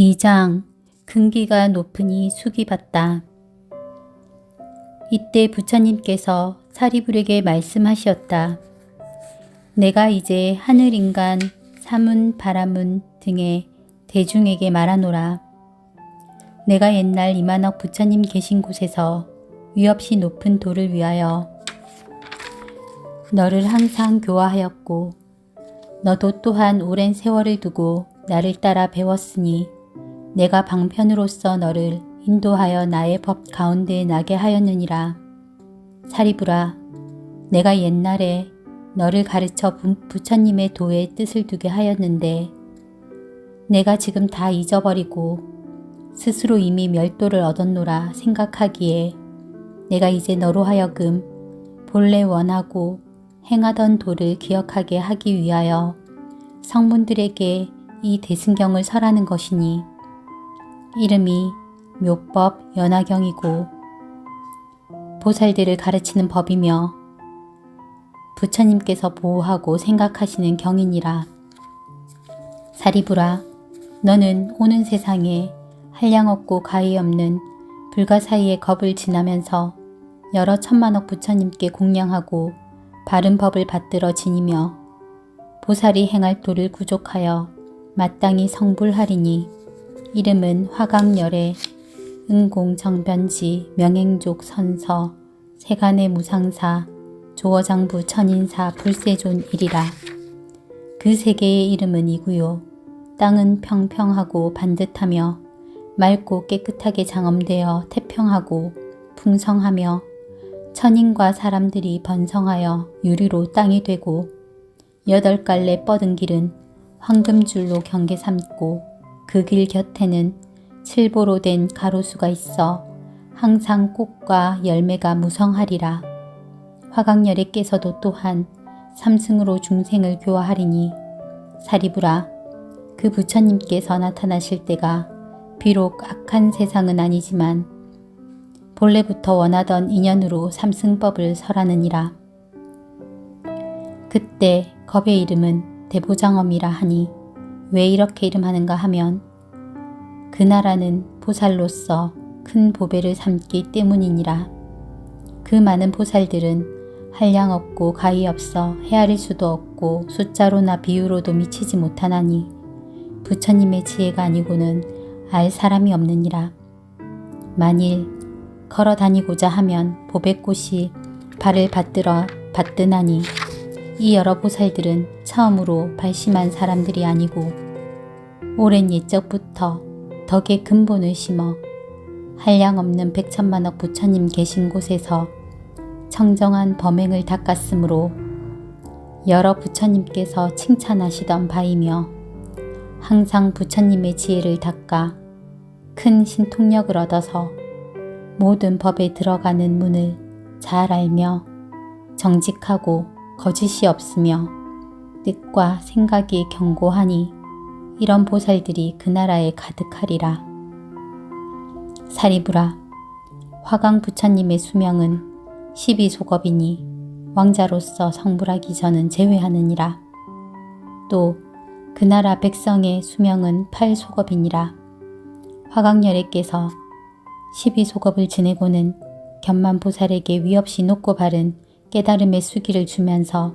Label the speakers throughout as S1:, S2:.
S1: 2장 근기가 높으니 숙이 받다. 이때 부처님께서 사리불에게 말씀하셨다. 내가 이제 하늘인간, 사문, 바라문 등의 대중에게 말하노라. 내가 옛날 이만억 부처님 계신 곳에서 위없이 높은 도를 위하여 너를 항상 교화하였고 너도 또한 오랜 세월을 두고 나를 따라 배웠으니 내가 방편으로서 너를 인도하여 나의 법 가운데 나게 하였느니라. 사리부라, 내가 옛날에 너를 가르쳐 부처님의 도의 뜻을 두게 하였는데 내가 지금 다 잊어버리고 스스로 이미 멸도를 얻었노라 생각하기에 내가 이제 너로 하여금 본래 원하고 행하던 도를 기억하게 하기 위하여 성문들에게 이 대승경을 설하는 것이니 이름이 묘법 연화경이고 보살들을 가르치는 법이며 부처님께서 보호하고 생각하시는 경이니라. 사리부라, 너는 오는 세상에 한량 없고 가히 없는 불가사의의 겁을 지나면서 여러 천만억 부처님께 공양하고 바른 법을 받들어 지니며 보살이 행할 도를 구족하여 마땅히 성불하리니 이름은 화강열의 은공정변지 명행족 선서 세간의 무상사 조어장부 천인사 불세존이리라. 그세 개의 이름은 이구요. 땅은 평평하고 반듯하며 맑고 깨끗하게 장엄되어 태평하고 풍성하며 천인과 사람들이 번성하여 유리로 땅이 되고 여덟 갈래 뻗은 길은 황금줄로 경계 삼고 그 길 곁에는 칠보로 된 가로수가 있어 항상 꽃과 열매가 무성하리라. 화강열에께서도 또한 삼승으로 중생을 교화하리니 사리부라 그 부처님께서 나타나실 때가 비록 악한 세상은 아니지만 본래부터 원하던 인연으로 삼승법을 설하느니라. 그때 겁의 이름은 대보장엄이라 하니 왜 이렇게 이름하는가 하면 그 나라는 보살로서 큰 보배를 삼기 때문이니라. 그 많은 보살들은 한량 없고 가히 없어 헤아릴 수도 없고 숫자로나 비유로도 미치지 못하나니 부처님의 지혜가 아니고는 알 사람이 없느니라. 만일 걸어 다니고자 하면 보배꽃이 발을 받들어 받드나니 이 여러 보살들은 처음으로 발심한 사람들이 아니고 오랜 옛적부터 덕의 근본을 심어 한량 없는 백천만억 부처님 계신 곳에서 청정한 범행을 닦았으므로 여러 부처님께서 칭찬하시던 바이며 항상 부처님의 지혜를 닦아 큰 신통력을 얻어서 모든 법에 들어가는 문을 잘 알며 정직하고 거짓이 없으며 뜻과 생각이 견고하니 이런 보살들이 그 나라에 가득하리라. 사리부라 화강 부처님의 수명은 12소겁이니 왕자로서 성불하기 전은 제외하느니라. 또 그 나라 백성의 수명은 8소겁이니라. 화강열애께서 12소겁을 지내고는 견만보살에게 위없이 높고 바른 깨달음의 수기를 주면서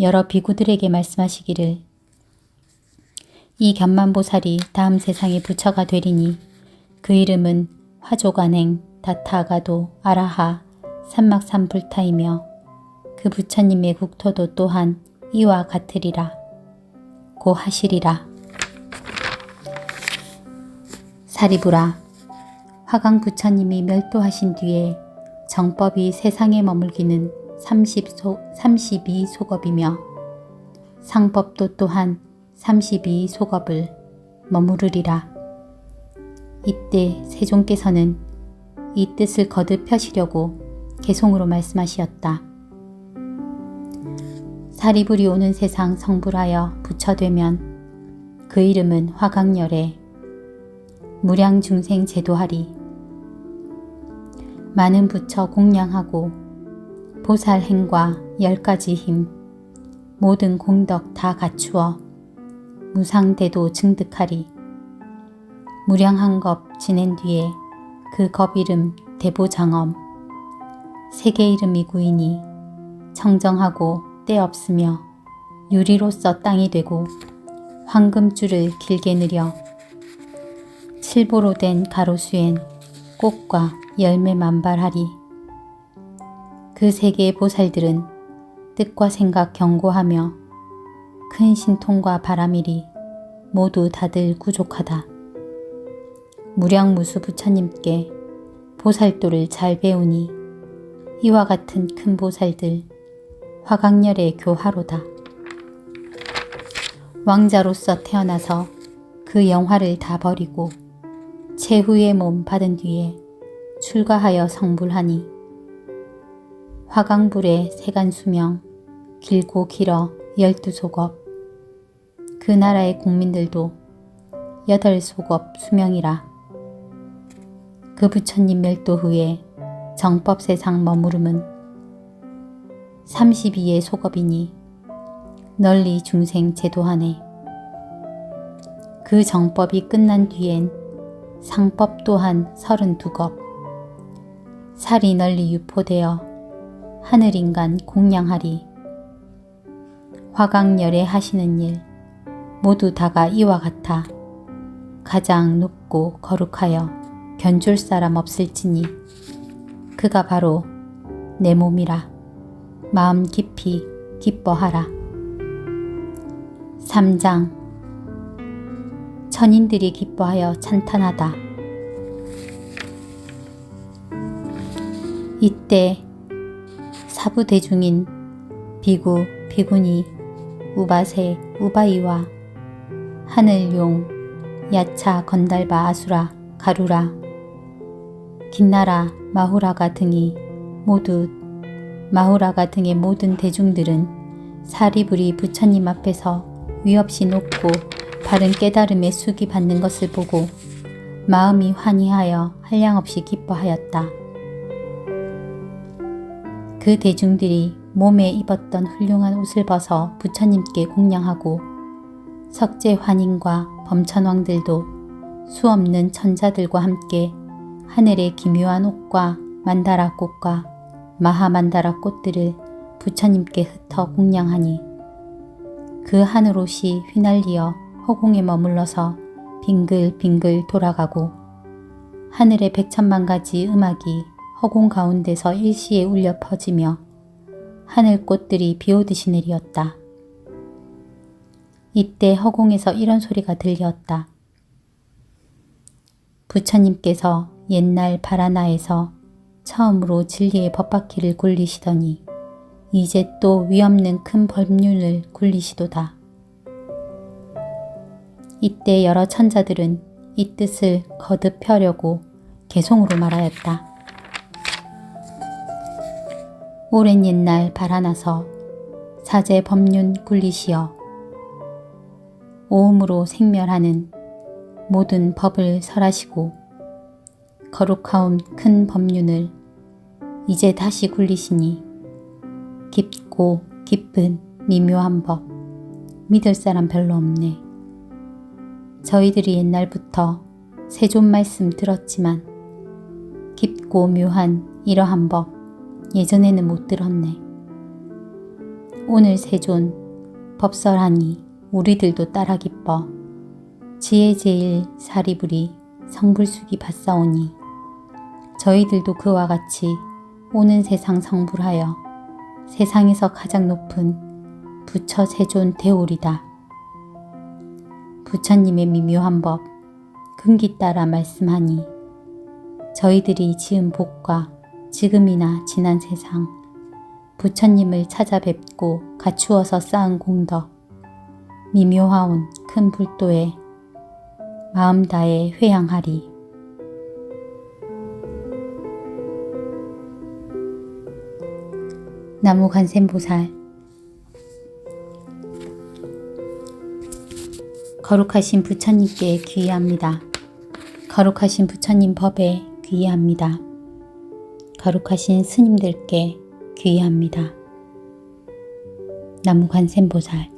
S1: 여러 비구들에게 말씀하시기를 이 견만보살이 다음 세상의 부처가 되리니 그 이름은 화조간행, 다타가도, 아라하, 산막산불타이며 그 부처님의 국토도 또한 이와 같으리라. 고 하시리라. 사리부라 화강 부처님이 멸도하신 뒤에 정법이 세상에 머물기는 30소, 32소겁이며 상법도 또한 32 소겁을 머무르리라. 이때 세종께서는 이 뜻을 거듭 펴시려고 개송으로 말씀하시었다. 사리불이 오는 세상 성불하여 부처되면 그 이름은 화강열에 무량중생 제도하리. 많은 부처 공양하고 보살 행과 열 가지 힘, 모든 공덕 다 갖추어 무상대도 증득하리. 무량 한 겁 지낸 뒤에 그 겁 이름 대보장엄 세계 이름이 구이니 청정하고 때 없으며 유리로서 땅이 되고 황금줄을 길게 늘여 칠보로 된 가로수엔 꽃과 열매 만발하리. 그세 개의 보살들은 뜻과 생각 경고하며 큰 신통과 바람일이 모두 다들 구족하다. 무량무수 부처님께 보살도를 잘 배우니 이와 같은 큰 보살들 화강렬의 교화로다. 왕자로서 태어나서 그 영화를 다 버리고 최후의 몸 받은 뒤에 출가하여 성불하니 화강불의 세간 수명 길고 길어 열두 속업 그 나라의 국민들도 여덟 속업 수명이라 그 부처님 멸도 후에 정법 세상 머무름은 32의 속업이니 널리 중생 제도하네. 그 정법이 끝난 뒤엔 상법 또한 32겁. 살이 널리 유포되어 하늘인간 공양하리. 화강열에 하시는 일 모두 다가 이와 같아 가장 높고 거룩하여 견줄 사람 없을지니 그가 바로 내 몸이라 마음 깊이 기뻐하라. 3장 천인들이 기뻐하여 찬탄하다. 이때 사부 대중인 비구, 비구니, 우바세, 우바이와 하늘용, 야차, 건달바, 아수라, 가루라, 긴나라, 마후라가 등이 모두 마후라가 등의 모든 대중들은 사리불이 부처님 앞에서 위없이 놓고 바른 깨달음의 숙이 받는 것을 보고 마음이 환희하여 한량없이 기뻐하였다. 그 대중들이 몸에 입었던 훌륭한 옷을 벗어 부처님께 공양하고 석재 환인과 범천왕들도 수없는 천자들과 함께 하늘의 기묘한 옷과 만다라 꽃과 마하만다라 꽃들을 부처님께 흩어 공양하니 그 하늘옷이 휘날리어 허공에 머물러서 빙글빙글 돌아가고 하늘의 백천만 가지 음악이 허공 가운데서 일시에 울려 퍼지며 하늘꽃들이 비오듯이 내리었다. 이때 허공에서 이런 소리가 들렸다. 부처님께서 옛날 바라나에서 처음으로 진리의 법바퀴를 굴리시더니 이제 또 위없는 큰 법륜을 굴리시도다. 이때 여러 천자들은 이 뜻을 거듭 펴려고 개송으로 말하였다. 오랜 옛날 바라나서 사제 법륜 굴리시어 오음으로 생멸하는 모든 법을 설하시고 거룩하운 큰 법륜을 이제 다시 굴리시니 깊고 깊은 미묘한 법 믿을 사람 별로 없네. 저희들이 옛날부터 세존 말씀 들었지만 깊고 묘한 이러한 법 예전에는 못 들었네. 오늘 세존 법설하니 우리들도 따라 기뻐 지혜 제일 사리불이 성불수기 받사오니 저희들도 그와 같이 오는 세상 성불하여 세상에서 가장 높은 부처 세존 대오리다. 부처님의 미묘한 법 근기 따라 말씀하니 저희들이 지은 복과 지금이나 지난 세상 부처님을 찾아뵙고 갖추어서 쌓은 공덕 미묘하온 큰 불도에 마음 다해 회향하리. 나무 관세음보살 거룩하신 부처님께 귀의합니다. 거룩하신 부처님 법에 귀의합니다. 거룩하신 스님들께 귀의합니다. 나무 관세음보살